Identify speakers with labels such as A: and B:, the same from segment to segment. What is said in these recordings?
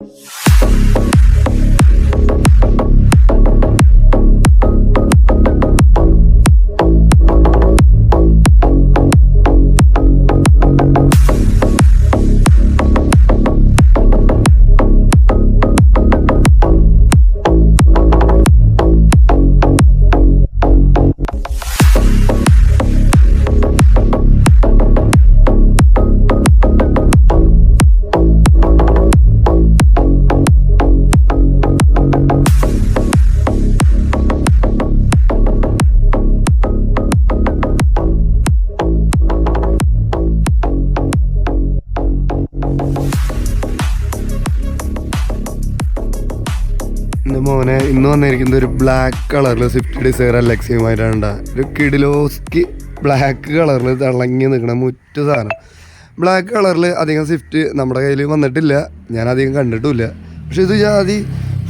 A: you മോനെ ഇന്ന് വന്നിരിക്കുന്നത് ഒരു ബ്ലാക്ക് കളറിൽ സ്വിഫ്റ്റ് ഡിസയർ അലക്സിയുമായിട്ടാണ് ഒരു കിഡിലോസ്കി ബ്ലാക്ക് കളറിൽ തിളങ്ങി നിൽക്കണ മുറ്റ സാധനം. ബ്ലാക്ക് കളറിൽ അധികം സ്വിഫ്റ്റ് നമ്മുടെ കയ്യിൽ വന്നിട്ടില്ല. ഞാൻ അധികം കണ്ടിട്ടില്ല പക്ഷെ ഇത് ജാതി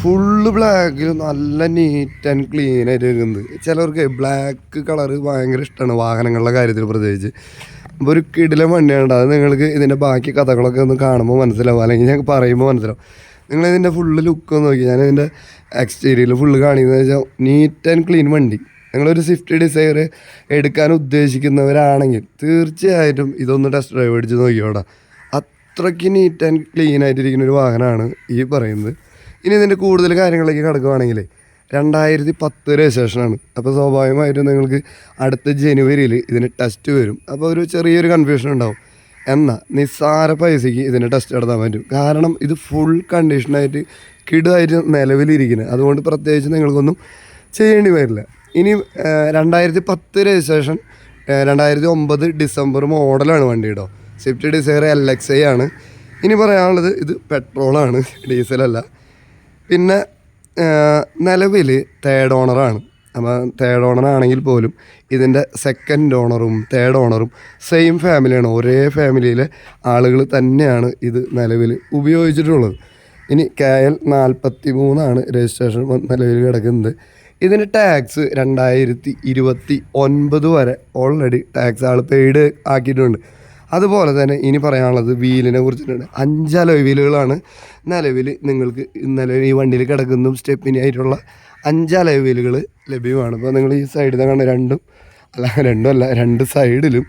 A: ഫുള്ള് ബ്ലാക്കിൽ നല്ല നീറ്റ് ആൻഡ് ക്ലീൻ ആയിട്ട് നിൽക്കുന്നത് ചിലർക്ക് ബ്ലാക്ക് കളർ ഭയങ്കര ഇഷ്ടമാണ് വാഹനങ്ങളുടെ കാര്യത്തിൽ പ്രത്യേകിച്ച്. അപ്പോൾ ഒരു കിടിലം വണ്ടിയാണ് അത് നിങ്ങൾക്ക് ഇതിന്റെ ബാക്കി കഥകളൊക്കെ ഒന്ന് കാണുമ്പോൾ മനസ്സിലാവും. അല്ലെങ്കിൽ ഞങ്ങൾക്ക് പറയുമ്പോൾ മനസ്സിലാവും. നിങ്ങൾ ഇതിന്റെ ഫുള്ള് ലുക്ക് നോക്കി ഞാൻ ഇതിന്റെ എക്സ്റ്റീരിയൽ ഫുള്ള് കാണിക്കുന്നത് വെച്ചാൽ നീറ്റ് ആൻഡ് ക്ലീൻ വണ്ടി. നിങ്ങളൊരു സ്വിഫ്റ്റ് ഡിസൈർ എടുക്കാൻ ഉദ്ദേശിക്കുന്നവരാണെങ്കിൽ തീർച്ചയായിട്ടും ഇതൊന്ന് ടെസ്റ്റ് ഡ്രൈവ് അടിച്ച് നോക്കിയോടാ അത്രയ്ക്ക് നീറ്റ് ആൻഡ് ക്ലീൻ ആയിട്ടിരിക്കുന്ന ഒരു വാഹനമാണ് ഈ പറയുന്നത്. ഇനി ഇതിന്റെ കൂടുതൽ കാര്യങ്ങളിലേക്ക് കിടക്കുവാണെങ്കിൽ രണ്ടായിരത്തി പത്ത് രജിസ്ട്രേഷനാണ് അപ്പോൾ സ്വാഭാവികമായിട്ടും നിങ്ങൾക്ക് അടുത്ത ജനുവരിയിൽ ഇതിന് ടെസ്റ്റ് വരും. അപ്പോൾ ഒരു ചെറിയൊരു കൺഫ്യൂഷൻ ഉണ്ടാവും. എന്നാൽ നിസ്സാര പൈസയ്ക്ക് ഇതിന് ടെസ്റ്റ് നടത്താൻ പറ്റും. കാരണം ഇത് ഫുൾ കണ്ടീഷനായിട്ട് കിടായിട്ട് നിലവിലിരിക്കുന്നത് അതുകൊണ്ട് പ്രത്യേകിച്ച് നിങ്ങൾക്കൊന്നും ചെയ്യേണ്ടി വരില്ല. ഇനി രണ്ടായിരത്തി പത്ത് രജിസ്ട്രേഷൻ രണ്ടായിരത്തി ഒമ്പത് ഡിസംബർ മോഡലാണ് വണ്ടി കേട്ടോ Swift Dzire L X I ആണ്. ഇനി പറയാനുള്ളത് ഇത് പെട്രോളാണ് ഡീസലല്ല പിന്നെ നിലവിൽ തേർഡ് ഓണറാണ് അപ്പോൾ തേർഡ് ഓണർ ആണെങ്കിൽ പോലും ഇതിന്റെ സെക്കൻഡ് ഓണറും തേർഡ് ഓണറും സെയിം ഫാമിലിയാണ് ഒരേ ഫാമിലിയിലെ ആളുകൾ തന്നെയാണ് ഇത് നിലവിൽ ഉപയോഗിച്ചിട്ടുള്ളത്. ഇനി കെ എൽ നാൽപ്പത്തി മൂന്നാണ് രജിസ്ട്രേഷൻ നിലവിൽ കിടക്കുന്നത്. ഇതിന് ടാക്സ് രണ്ടായിരത്തി ഇരുപത്തി ഒൻപത് വരെ ഓൾറെഡി ടാക്സ് ആൾ പെയ്ഡ് ആക്കിയിട്ടുണ്ട്. അതുപോലെ തന്നെ ഇനി പറയാനുള്ളത് വീലിനെ കുറിച്ചിട്ടുണ്ട് അഞ്ചലോയ് വീലുകളാണ് നിലവിൽ നിങ്ങൾക്ക് ഇന്നലെ ഈ വണ്ടിയിൽ കിടക്കുന്നതും സ്റ്റെപ്പിനി ആയിട്ടുള്ള അഞ്ചലോയ് വീലുകൾ ലഭ്യമാണ്. അപ്പോൾ നിങ്ങൾ ഈ സൈഡിൽ കാണുന്ന രണ്ടും അല്ല രണ്ടും അല്ല രണ്ട് സൈഡിലും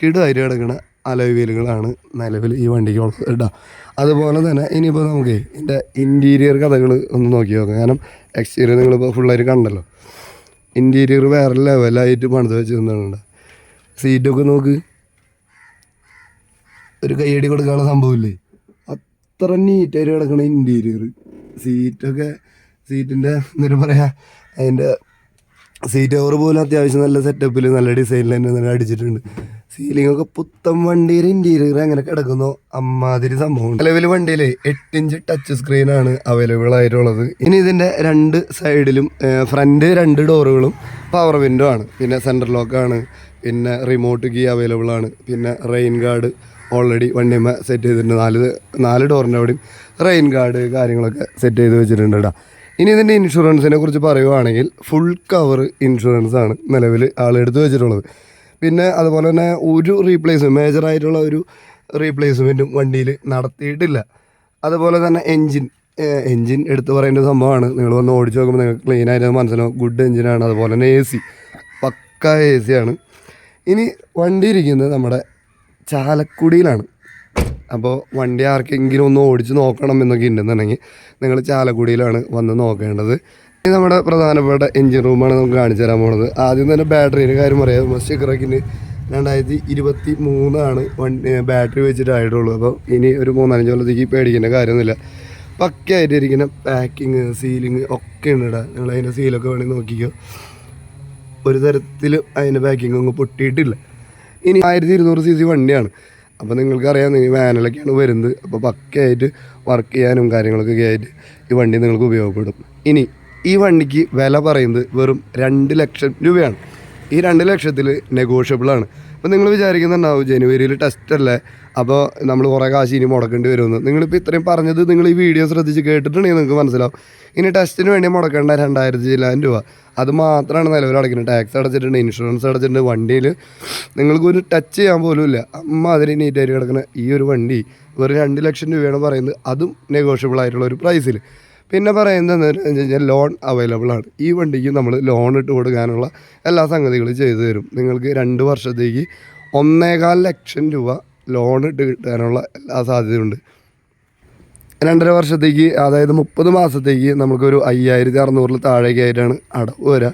A: കിടുമായിട്ട് കിടക്കുന്ന അലോയ് വീലുകളാണ് നിലവിൽ ഈ വണ്ടിക്ക് ഉള്ളത് കേട്ടോ. അതുപോലെ തന്നെ ഇനിയിപ്പോൾ നമുക്ക് ഇതിന്റെ ഇന്റീരിയർ കഥകൾ ഒന്ന് നോക്കി നോക്കാം. കാരണം എക്സ്റ്റീരിയർ നിങ്ങളിപ്പോൾ ഫുള്ളായിട്ട് കണ്ടല്ലോ. ഇന്റീരിയർ വേറെ ലെവലായിട്ട് പണിത് വെച്ചിരുന്നുണ്ട് സീറ്റൊക്കെ നോക്ക്. ഒരു കൈയടി കൊടുക്കാനുള്ള സംഭവമില്ലേ? അത്ര നീറ്റ് നീറ്റായിട്ട് കിടക്കണ ഇന്റീരിയർ സീറ്റൊക്കെ സീറ്റിന്റെ എന്താ പറയുക അതിന്റെ സീറ്റ് കവർ പോലും അത്യാവശ്യം നല്ല സെറ്റപ്പിൽ നല്ല ഡിസൈനിൽ തന്നെ നല്ല അടിച്ചിട്ടുണ്ട്. സീലിംഗ് ഒക്കെ പുത്തൻ വണ്ടിയിൽ ഇന്റീരിയർ അങ്ങനെ കിടക്കുന്നു. അമ്മാതിരി സംഭവം. നിലവിൽ വണ്ടിയിൽ എട്ട് ഇഞ്ച് ടച്ച് സ്ക്രീനാണ് അവൈലബിൾ ആയിട്ടുള്ളത്. ഇനി ഇതിന്റെ രണ്ട് സൈഡിലും ഫ്രണ്ട് രണ്ട് ഡോറുകളും പവർ വിൻഡോ ആണ്. പിന്നെ സെൻട്രൽ ലോക്കാണ് പിന്നെ റിമോട്ട് കീ അവൈലബിൾ ആണ്. പിന്നെ റെയിൻ ഗാർഡ് ഓൾറെഡി വണ്ടിയമ്മ സെറ്റ് ചെയ്തിട്ടുണ്ട്. നാല് നാല് ഡോറിന്റെ അവിടെയും റെയിൻ ഗാർഡ് കാര്യങ്ങളൊക്കെ സെറ്റ് ചെയ്ത് വെച്ചിട്ടുണ്ട് കേട്ടോ ഇനി ഇതിന്റെ ഇൻഷുറൻസിനെ കുറിച്ച് പറയുവാണെങ്കിൽ ഫുൾ കവർ ഇൻഷുറൻസ് ആണ് നിലവിൽ ആളെടുത്ത് വെച്ചിട്ടുള്ളത്. പിന്നെ അതുപോലെ തന്നെ ഒരു റീപ്ലേസ്മെന്റ് മേജറായിട്ടുള്ള ഒരു റീപ്ലേസ്മെന്റും വണ്ടിയിൽ നടത്തിയിട്ടില്ല. അതുപോലെ തന്നെ എൻജിൻ എൻജിൻ എടുത്ത് പറയേണ്ട സംഭവമാണ്. നിങ്ങൾ വന്ന് ഓടിച്ച് നോക്കുമ്പോൾ നിങ്ങൾക്ക് ക്ലീൻ ആയിട്ട് മനസ്സിലാവും. ഗുഡ് എൻജിനാണ് അതുപോലെ തന്നെ A C pucca A C ആണ്. ഇനി വണ്ടി ഇരിക്കുന്നത് നമ്മുടെ ചാലക്കുടിയിലാണ്. അപ്പോൾ വണ്ടി ആർക്കെങ്കിലും ഒന്ന് ഓടിച്ച് നോക്കണം എന്നൊക്കെ ഉണ്ടെന്നുണ്ടെങ്കിൽ നിങ്ങൾ ചാലക്കുടിയിലാണ് വന്ന് നോക്കേണ്ടത്. ഇനി നമ്മുടെ പ്രധാനപ്പെട്ട എൻജിൻ റൂമാണ് നമുക്ക് കാണിച്ചു തരാൻ പോണത്. ആദ്യം തന്നെ ബാറ്ററിയുടെ കാര്യം പറയാം. സ്റ്റിക്കറക്കിന് രണ്ടായിരത്തി ഇരുപത്തി മൂന്നാണ് വണ്ടി ബാറ്ററി വെച്ചിട്ടായിട്ടുള്ളൂ അപ്പോൾ ഇനി ഒരു മൂന്നാലഞ്ച് കൊല്ലത്തേക്ക് പേടിക്കേണ്ട കാര്യമൊന്നുമില്ല. പക്കയായിട്ട് ഇരിക്കുന്ന പാക്കിങ് സീലിങ് ഒക്കെ ഉണ്ട് ഇടാ നിങ്ങൾ അതിന്റെ സീലൊക്കെ വേണമെങ്കിൽ നോക്കിക്കോ. ഒരു തരത്തിലും അതിന്റെ പാക്കിംഗ് ഒന്നും പൊട്ടിയിട്ടില്ല. ഇനി ആയിരത്തി ഇരുന്നൂറ് സി സി വണ്ടിയാണ്. അപ്പോൾ നിങ്ങൾക്കറിയാം നിങ്ങൾ വാനിലൊക്കെയാണ് വരുന്നത്. അപ്പോൾ പക്കയായിട്ട് വർക്ക് ചെയ്യാനും കാര്യങ്ങളൊക്കെ ആയിട്ട് ഈ വണ്ടി നിങ്ങൾക്ക് ഉപയോഗപ്പെടും. ഇനി ഈ വണ്ടിക്ക് വില പറയുന്നത് വെറും രണ്ട് ലക്ഷം രൂപയാണ്. ഈ രണ്ട് ലക്ഷത്തിൽ നെഗോഷ്യബിളാണ് അപ്പോൾ നിങ്ങൾ വിചാരിക്കുന്നുണ്ടാവും ജനുവരിയിൽ ടെസ്റ്റ് അല്ലേ? അപ്പോൾ നമ്മൾ കുറേ കാശ് ഇനി മുടക്കേണ്ടി വരുമെന്ന്. നിങ്ങളിപ്പോൾ ഇത്രയും പറഞ്ഞത് നിങ്ങൾ ഈ വീഡിയോ ശ്രദ്ധിച്ച് കേട്ടിട്ടുണ്ടെങ്കിൽ നിങ്ങൾക്ക് മനസ്സിലാവും. ഇനി ടെസ്റ്റിന് വേണ്ടി മുടക്കേണ്ട രണ്ടായിരത്തി ചില്ലായിരം രൂപ. അത് മാത്രമാണ് നിലവിൽ അടയ്ക്കുന്നത്. ടാക്സ് അടച്ചിട്ടുണ്ട് ഇൻഷുറൻസ് അടച്ചിട്ടുണ്ട് വണ്ടിയിൽ നിങ്ങൾക്ക് ഒരു ടച്ച് ചെയ്യാൻ പോലും ഇല്ല. അമ്മ അതിന് നീറ്റായിട്ട് കിടക്കുന്ന ഈ ഒരു വണ്ടി വെറും രണ്ട് ലക്ഷം രൂപയാണ് പറയുന്നത്. അതും നെഗോഷ്യബിൾ ആയിട്ടുള്ള ഒരു പ്രൈസിൽ പിന്നെ പറയുന്നത് ലോൺ അവൈലബിൾ ആണ്. ഈ വണ്ടിക്ക് നമ്മൾ ലോൺ ഇട്ട് കൊടുക്കാനുള്ള എല്ലാ സംഗതികളും ചെയ്തു തരും. നിങ്ങൾക്ക് രണ്ട് വർഷത്തേക്ക് ഒന്നേകാൽ ലക്ഷം രൂപ ലോൺ ഇട്ട് കിട്ടാനുള്ള എല്ലാ സാധ്യതയുണ്ട്. രണ്ടര വർഷത്തേക്ക് അതായത് മുപ്പത് മാസത്തേക്ക് നമുക്കൊരു അയ്യായിരത്തി അറുന്നൂറിൽ താഴേക്കായിട്ടാണ് അടവ് വരിക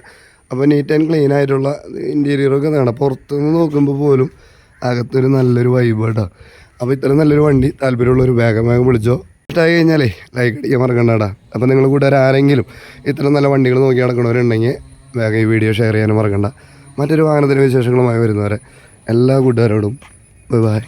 A: അപ്പോൾ നീറ്റ് ആൻഡ് ക്ലീൻ ആയിട്ടുള്ള ഇന്റീരിയറൊക്കെ പുറത്തു പുറത്തുനിന്ന് നോക്കുമ്പോൾ പോലും അകത്തൊരു നല്ലൊരു വൈബ് കേട്ടോ അപ്പോൾ ഇത്ര നല്ലൊരു വണ്ടി താല്പര്യമുള്ളൊരു വേഗം വേഗം വിളിച്ചോ. ഇഷ്ടമായി കഴിഞ്ഞാലേ ലൈക്ക് അടിക്കാൻ മറക്കണ്ടടാ അപ്പോൾ നിങ്ങൾ കൂട്ടുകാർ ആരെങ്കിലും ഇത്ര നല്ല വണ്ടികൾ നോക്കി നടക്കണവരുണ്ടെങ്കിൽ വേഗം ഈ വീഡിയോ ഷെയർ ചെയ്യാനും മറക്കണ്ട. മറ്റൊരു വാഹനത്തിന്റെ വിശേഷങ്ങളുമായി വരുന്നവരെ എല്ലാ കൂട്ടുകാരോടും ബൈ ബൈ